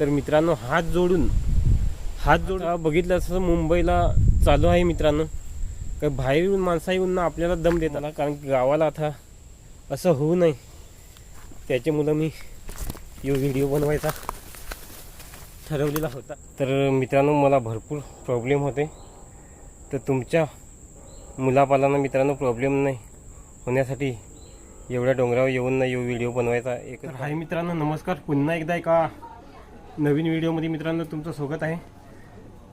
तर मित्रांनो हात जोडून हात जोडून बघितलं असं मुंबईला चालू आहे मित्रांनो. का बाहेर येऊन माणसा येऊन ना आपल्याला दम देतात. कारण की गावाला आता असं होऊ नये. त्याच्यामुळं मी यो व्हिडिओ बनवायचा ठरवलेला होता. तर मित्रांनो मला भरपूर प्रॉब्लेम होते. तर तुमच्या मुलापालांना मित्रांनो प्रॉब्लेम नाही होण्यासाठी एवढ्या डोंगरावर येऊन ना यो व्हिडिओ बनवायचा एक हाय मित्रांनो नमस्कार. पुन्हा एकदा एका नवीन व्हिडिओमध्ये मित्रांनो तुमचं स्वागत आहे.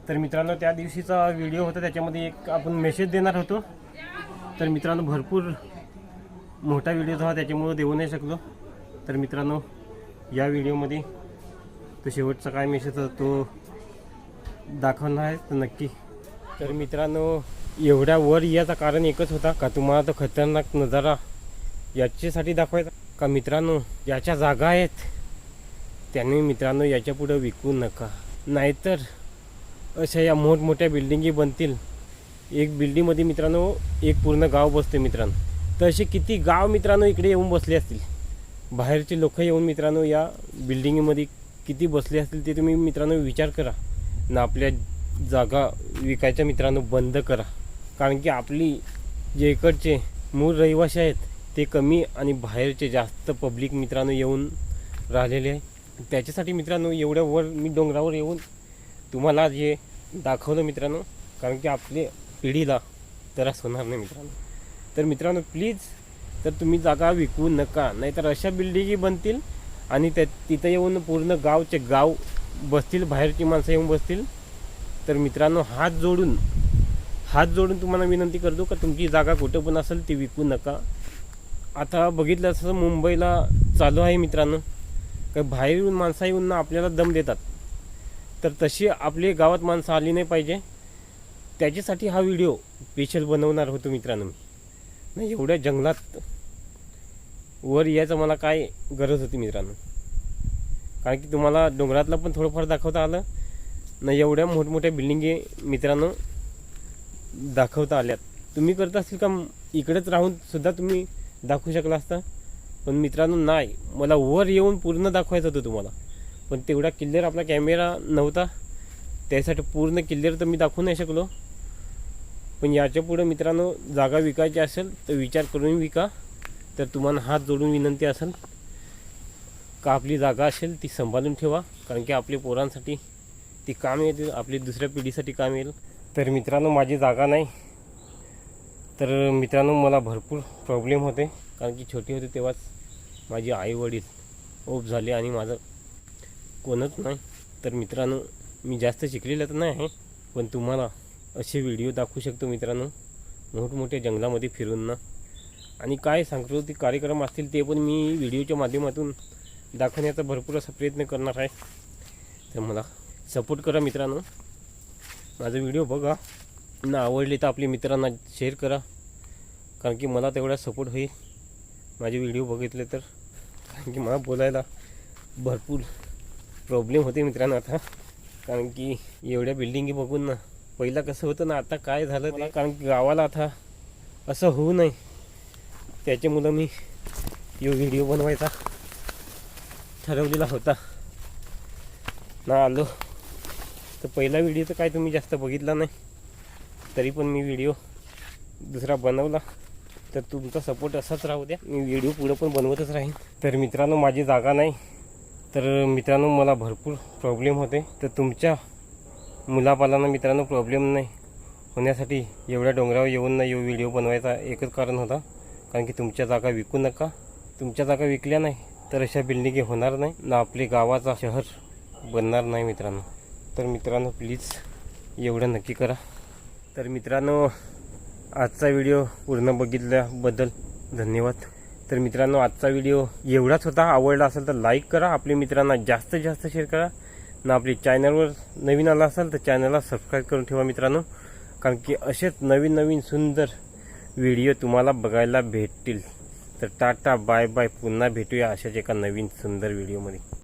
तर मित्रांनो त्या दिवशीचा व्हिडिओ होता त्याच्यामध्ये एक आपण मेसेज देणार होतो. तर मित्रांनो भरपूर मोठा व्हिडिओ होता त्याच्यामुळं देऊ नाही शकलो. तर मित्रांनो या व्हिडिओमध्ये तो शेवटचा काय मेसेज होता तो दाखवणार आहे तर नक्की. तर मित्रांनो एवढ्या वर याचं कारण एकच होता का तुम्हाला तो खतरनाक नजारा याच्यासाठी दाखवायचा? का मित्रांनो याच्या जागा आहेत? त्यांनी मित्रांनो याच्या पुढं विकू नका. नाहीतर अशा या मोठमोठ्या बिल्डिंगी बनतील. एक बिल्डिंगमध्ये मित्रांनो एक पूर्ण गाव बसते मित्रांनो. तर असे किती गाव मित्रांनो इकडे येऊन बसले असतील? बाहेरचे लोक येऊन मित्रांनो या बिल्डिंगमध्ये किती बसले असतील ते तुम्ही मित्रांनो विचार करा. ना आपल्या जागा विकायच्या मित्रांनो बंद करा. कारण की आपली जे इकडचे मूळ रहिवासी आहेत ते कमी आणि बाहेरचे जास्त पब्लिक मित्रांनो येऊन राहिलेले आहे त्याच्यासाठी मित्रांनो एवढ्या वर मी डोंगरावर येऊन तुम्हाला जे दाखवलं मित्रांनो कारण की आपली पिढीला त्रास होणार नाही मित्रांनो. तर मित्रांनो प्लीज तर तुम्ही जागा विकू नका नाहीतर अशा बिल्डिंगी बनतील आणि त्या तिथं येऊन पूर्ण गावचे गाव बसतील बाहेरची माणसं येऊन बसतील. तर मित्रांनो हात जोडून हात जोडून तुम्हाला विनंती करतो का तुमची जागा कुठं पण असेल ती विकू नका. आता बघितलं असं मुंबईला चालू आहे मित्रांनो. का बाहेर येऊन माणसं येऊन ना आपल्याला दम देतात. तर तशी आपली गावात माणसं आली नाही पाहिजे. त्याच्यासाठी हा व्हिडिओ स्पेशल बनवणार होतो मित्रांनो मी. नाही एवढ्या जंगलात वर यायचं मला काय गरज होती मित्रांनो. कारण की तुम्हाला डोंगरातलं पण थोडंफार दाखवता आलं. नाही एवढ्या मोठमोठ्या बिल्डिंगी मित्रांनो दाखवता आल्यात. तुम्ही करत असेल का? इकडेच राहून सुद्धा तुम्ही दाखवू शकला असता. पण मित्रांनो नाही. मला वर येऊन पूर्ण दाखवायचं होतं तुम्हाला. पण तेवढा क्लिअर आपला कॅमेरा नव्हता. त्यासाठी पूर्ण क्लिअर तर मी दाखवू नाही शकलो. पण याच्या पुढं मित्रांनो जागा विकायची असेल तर विचार करून विका. तर तुम्हाला हात जोडून विनंती असेल का आपली जागा असेल ती सांभाळून ठेवा. कारण की आपल्या पोरांसाठी ती काम येते आपली दुसऱ्या पिढीसाठी काम येईल. तर मित्रांनो माझी जागा नाही. तर मित्रांनो मला भरपूर प्रॉब्लेम होते. कारण की छोटी होते तेव्हाच माझी आई वडील ओप झाले आणि माझं कोणच नाही. तर मित्रांनो मी जास्त शिकलेलं तर नाही आहे पण तुम्हाला असे व्हिडिओ दाखवू शकतो मित्रांनो. मोठमोठ्या जंगलामध्ये फिरून ना. आणि काय सांस्कृतिक कार्यक्रम असतील ते पण मी व्हिडिओच्या माध्यमातून दाखवण्याचा भरपूर असा प्रयत्न करणार आहे. तर मला सपोर्ट करा मित्रांनो. माझा व्हिडिओ बघा. ना आवडले तर आपल्या मित्रांना शेअर करा. कारण की मला तेवढा सपोर्ट होईल. माझे व्हिडिओ बघितले तर कारण की मला बोलायला भरपूर प्रॉब्लेम होते मित्रांनो आता. कारण की एवढ्या बिल्डिंगी बघून ना पहिला कसं होतं ना आता काय झालं ते? कारण की गावाला आता असं होऊ नये. त्याच्यामुळं मी यो व्हिडिओ बनवायचा ठरवलेला होता. ना आलो. तर पहिला व्हिडिओ तर काय तुम्ही जास्त बघितला नाही. तरी पण मी व्हिडिओ दुसरा बनवला. तर तुमचा सपोर्ट असाच राहू द्या. मी व्हिडिओ पुढं पण बनवतच राहीन. तर मित्रांनो माझी जागा नाही. तर मित्रांनो मला भरपूर प्रॉब्लेम होते. तर तुमच्या मुलापालांना मित्रांनो प्रॉब्लेम नाही. होण्यासाठी एवढ्या डोंगरावर येऊन नाही येऊ व्हिडिओ बनवायचा एकच कारण होता. कारण की तुमच्या जागा विकू नका. तुमच्या जागा विकल्या नाही तर अशा बिल्डिंगी होणार नाही. ना आपले गावाचा शहर बनणार नाही मित्रांनो. तर मित्रांनो प्लीज एवढं नक्की करा. तर मित्रांनो आजचा व्हिडिओ पूर्ण बघितल्याबद्दल धन्यवाद. तर मित्रांनो आजचा व्हिडिओ एवढाच होता. आवडला असेल तर लाईक करा. आपल्या मित्रांना जास्तीत जास्त शेअर करा. ना आपली चॅनलवर नवीन आला असाल तर चॅनलला सबस्क्राईब करून ठेवा मित्रांनो. कारण की असेच नवीन नवीन सुंदर व्हिडिओ तुम्हाला बघायला भेटतील. तर टाटा बाय बाय पुन्हा भेटूया अशाच एका नवीन सुंदर व्हिडिओमध्ये